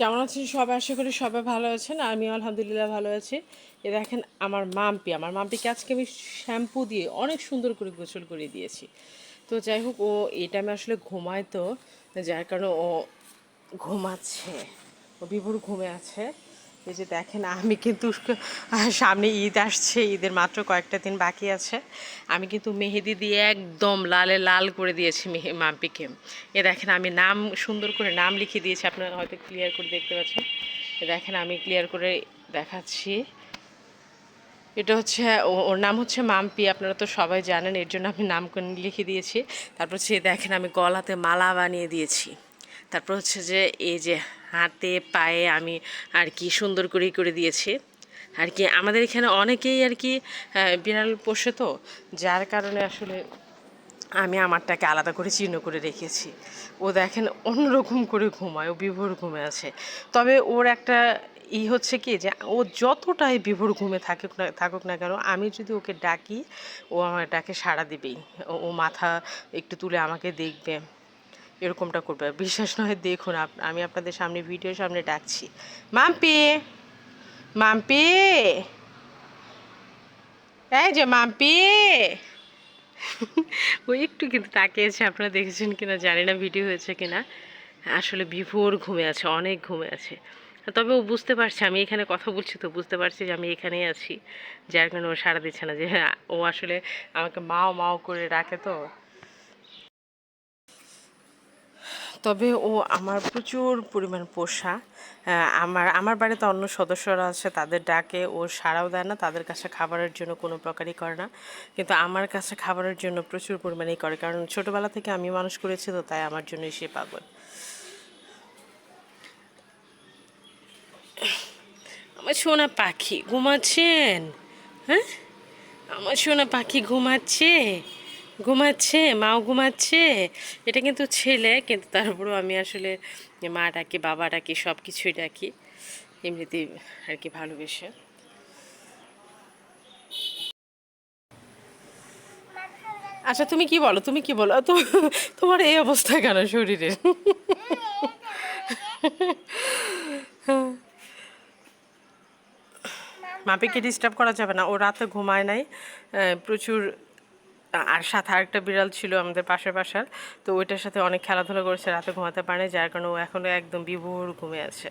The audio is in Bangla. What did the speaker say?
কেমন আছেন সবাই? আশা করি সবাই ভালো আছেন। আমি আলহামদুলিল্লাহ ভালো আছি। এ দেখেন আমার মাম্পি। আমার মাম্পিকে আজকে আমি শ্যাম্পু দিয়ে অনেক সুন্দর করে গোসল করে দিয়েছি। তো যাই হোক, ও এটা আমি আসলে ঘুমায় তো, যার কারণে ও ঘুমাচ্ছে। ও বিভুর ঘুমে আছে। এই যে দেখেন, আমি কিন্তু সামনে ঈদ আসছে, ঈদের মাত্র কয়েকটা দিন বাকি আছে। আমি কিন্তু মেহেদি দিয়ে একদম লালে লাল করে দিয়েছি মেহে, মাম্পিকে। এ দেখেন, আমি নাম সুন্দর করে নাম লিখে দিয়েছি, আপনারা হয়তো ক্লিয়ার করে দেখতে পাচ্ছেন। এ দেখেন, আমি ক্লিয়ার করে দেখাচ্ছি। এটা হচ্ছে ওর নাম হচ্ছে মাম্পি, আপনারা তো সবাই জানেন, এর জন্য আমি নাম লিখে দিয়েছি। তারপর হচ্ছে দেখেন, আমি গলাতে মালা বানিয়ে দিয়েছি। তারপর হচ্ছে যে, এই যে হাতে, পায়ে আমি আর কি সুন্দর করেই করে দিয়েছি। আর কি আমাদের এখানে অনেকেই আর কি বিড়াল পোষে তো, যার কারণে আসলে আমি আমারটাকে আলাদা করে চিহ্ন করে রেখেছি। ও দেখেন অন্যরকম করে ঘুমায়, ও বিভোর ঘুমে আছে। তবে ওর একটা ই হচ্ছে কি যে, ও যতটাই বিভোর ঘুমে থাকুক না থাকুক না কেন, আমি যদি ওকে ডাকি, ও আমার ডাকে সাড়া দেবেই। ও মাথা একটু তুলে আমাকে দেখবে। এরকমটা করবে। বিশ্বাস নয় দেখুন আমি আপনাদের সামনে ভিডিওর সামনে ডাকছি। মাম্পি! মাম্পি! এই যে মাম্পি! ও একটু কিন্তু তাকিয়েছে আপনারা দেখেছেন কিনা জানি না ভিডিও হয়েছে কিনা। আসলে বিভোর ঘুমে আছে অনেক ঘুমে আছে। তবে ও বুঝতে পারছে আমি এখানে কথা বলছি তো বুঝতে পারছি যে আমি এখানেই আছি। যার কারণে ও সাড়া দিচ্ছে না যে হ্যাঁ, ও আসলে আমাকে মাও মাও করে রাখে তো। তবে ও আমার প্রচুর পরিমাণ পোষা। আমার আমার বাড়িতে অন্য সদস্যরা আছে, তাদের ডাকে, ও সাড়াও দেয় না, তাদের কাছে খাবারের জন্য কোনো প্রকারই করে না। কিন্তু আমার কাছে খাবারের জন্য প্রচুর পরিমাণেই করে, কারণ ছোটোবেলা থেকে আমি মানুষ করেছি তো তাই আমার জন্য সে পাগল। আমার সোনা পাখি, ঘুমাচ্ছেন? হ্যাঁ? আমার সোনা পাখি ঘুমাচ্ছে? ঘুমাচ্ছে, মাও ঘুমাচ্ছে। এটা কিন্তু ছেলে, কিন্তু তারপরেও আমি আসলে মা ডাকি, বাবা ডাকি সব কিছুই ডাকি। এমনিতেই আর কি ভালোবেসে। আচ্ছা তুমি কি বলো? তুমি কি বলো? তো তোমার এই অবস্থা কেন শরীরের মাপিকে ডিস্টার্ব করা যাবে না? ও রাতে ঘুমায় নাই। প্রচুর আর সাথে আরেকটা বিড়াল ছিল আমাদের পাশের বাসার। তো ওইটার সাথে অনেক খেলাধুলা করেছে, রাতে ঘুমাতে পারে যার কারণে ও এখনও একদম বিভোর ঘুমে আছে।